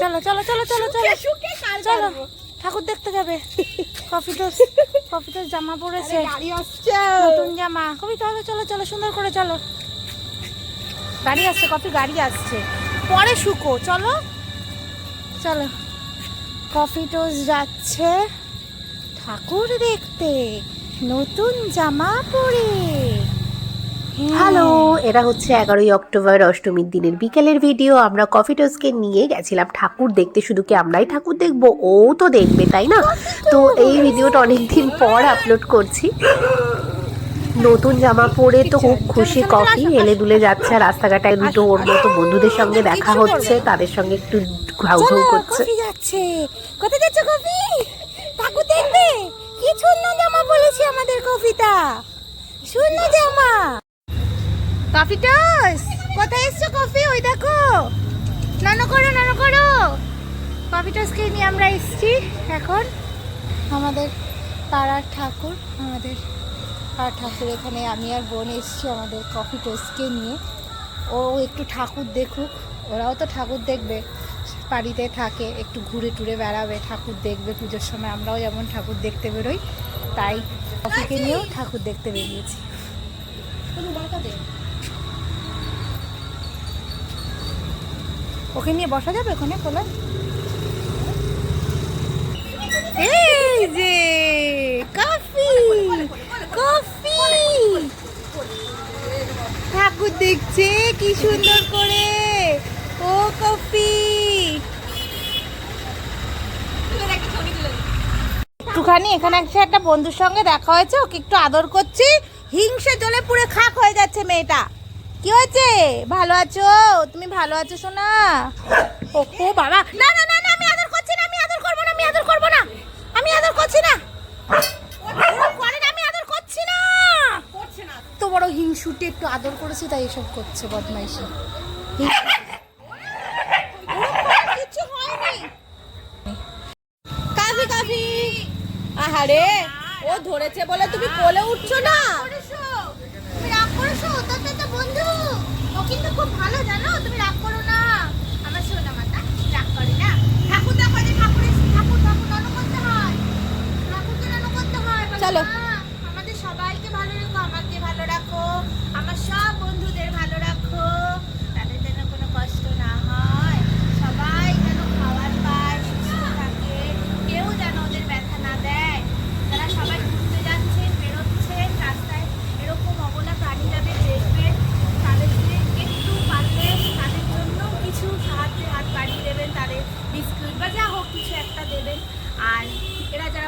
চলো চলো চলো চলো চলো। চলো ঠাকুর দেখতে যাবে। কফি তো কফি তো জামা পড়েছে নতুন জামা। কফি চলো চলো চলো সুন্দর করে চলো। গাড়ি আসছে কফি গাড়ি আসছে। পরে শুকো চলো। চলো। কফি টোস যাচ্ছে। ঠাকুর দেখতে। নতুন জামা পরে। হ্যাঁ। এটা হচ্ছে এগারোই অক্টোবর অষ্টমীর দিনের বিকেলের ভিডিও আমরা কফি টোসকে নিয়ে গেছিলাম ঠাকুর দেখতে শুধু কি আমরাই ঠাকুর দেখব? ও তো দেখবে তাই না? তো এই ভিডিওটা অনেকদিন পর আপলোড করছি। নতুন জামা পরে তো খুব খুশি কফি হেলে দুলে যাচ্ছে আর রাস্তাঘাটে দুটো ওর মতো বন্ধুদের সঙ্গে দেখা হচ্ছে তাদের সঙ্গে একটু ঘাউ ঘাউ করছে। যাচ্ছে। কোথায় যাচ্ছে কফি ঠাকুর দেখবে? কি শূন্য জামা বলেছি আমাদের কফিটা শূন্য জামা। কফি টস কোথায় এসছো কফি? ওই দেখো। নানো করো নানো করো। কফি নিয়ে আমরা এসছি এখন। আমাদের পাড়ার ঠাকুর, আমাদের পাড়ার ঠাকুর এখানে, আমি আর বোন এসছি আমাদের কফি টোস্টকে নিয়ে। ও একটু ঠাকুর দেখুক, ওরাও তো ঠাকুর দেখবে, বাড়িতে থাকে, একটু ঘুরে টুরে বেড়াবে, ঠাকুর দেখবে, পুজোর সময় আমরাও যেমন ঠাকুর দেখতে বেরোই, তাই কফিকে নিয়েও ঠাকুর দেখতে বেরিয়েছি। ওকে নিয়ে বসা যাবে ওখানে কোলে এই যে, কফি কফি। ঠাকুর দেখছে, কি সুন্দর করে। ও কফি। একটুখানি এখানে একটা বন্ধুর সঙ্গে দেখা হয়েছে, ওকে একটু আদর করছি। হিংসে জলে পুরো খাক হয়ে যাচ্ছে মেয়েটা। কি হয়েছে? ভালো আছো? তুমি ভালো আছো সোনা? ও ও বাবা। না না না না আমি আদর করছি না আমি আদর করব না আমি আদর করব না। আমি আদর করছি না। করে আমি আদর করছি না করছে না তো বড় হিংসুটে একটু আদর করেছি তাই এসব করছে বদমাইশি। কিছু হয়নি। কাফি কাফি। আহারে ও ধরেছে বলে তুমি কোলে উঠছো না? তুমি রাগ করেছ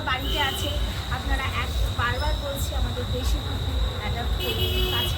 বাড়িতে আছে। আপনারা এক বারবার বলছি আমাদের দেশি অ্যাডাপ্ট করুন। কাছে